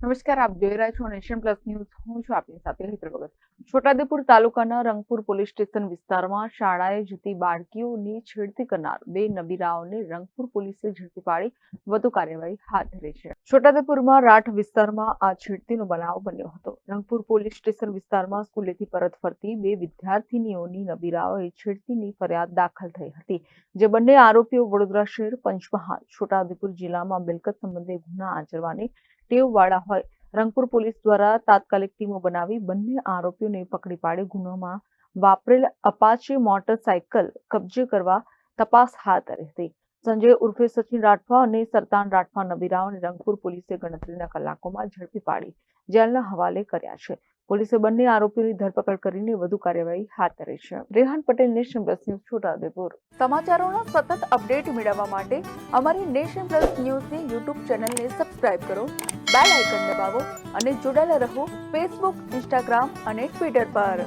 નમસ્કાર, આપ જોઈ રહ્યા છો નેશન પ્લસ ન્યૂઝ. હું છું આપની સાથે હેતર ભગત. છોટાઉદેપુર તાલુકાના રંગપુર પોલીસ સ્ટેશન વિસ્તારમાં શાળાએ જતી બાળકીઓની છેડતી કરનાર બે નબીરાઓને રંગપુર પોલીસે ઝડપી પાડી વધુ કાર્યવાહી હાથ ધરી છે. છોટાદેપુરમાં રાઠ વિસ્તારમાં આ છેડતીનો બનાવ બન્યો હતો. રંગપુર પોલીસ સ્ટેશન વિસ્તારમાં સ્કૂલેથી પરત ફરતી બે વિદ્યાર્થીનીઓની નબીરાઓએ છેડતીની ફરિયાદ દાખલ થઈ હતી, જે બંને આરોપીઓ વડોદરા શહેર પંચમહાલ છોટાદેપુર જિલ્લામાં મિલકત સંબંધે ગુના આચરવાની ટેવવાળા હોય. રંગપુર પોલીસ દ્વારા તાત્કાલિક ટીમો બનાવી બંને આરોપીઓને પકડી પાડી ગુનામાં વાપરેલ અપાચે મોટરસાયકલ કબજે કરવા તપાસ હાથ ધરી હતી. સંજય ઉર્ફે સચિન રાઠવા અને સરતાન રાઠવા નબીરાઓને રંગપુર પોલીસે ગણતરીના કલાકોમાં ઝડપી પાડી. જેલના હવાલે કર્યા છે. પોલીસે બંને આરોપીઓની ધરપકડ કરીને વધુ કાર્યવાહી હાથ ધરી છે. Rehan Patel, Nation Plus News Chhota Udepur સમાચારોના સતત અપડેટ મેળવવા માટે અમારી નેશન પ્લસ ન્યૂઝની યુટ્યુબ ચેનલને સબસ્ક્રાઇબ કરો, બેલ આઇકન દબાવો અને જોડાયેલા રહો ફેસબુક, ઇન્સ્ટાગ્રામ અને ટ્વિટર પર.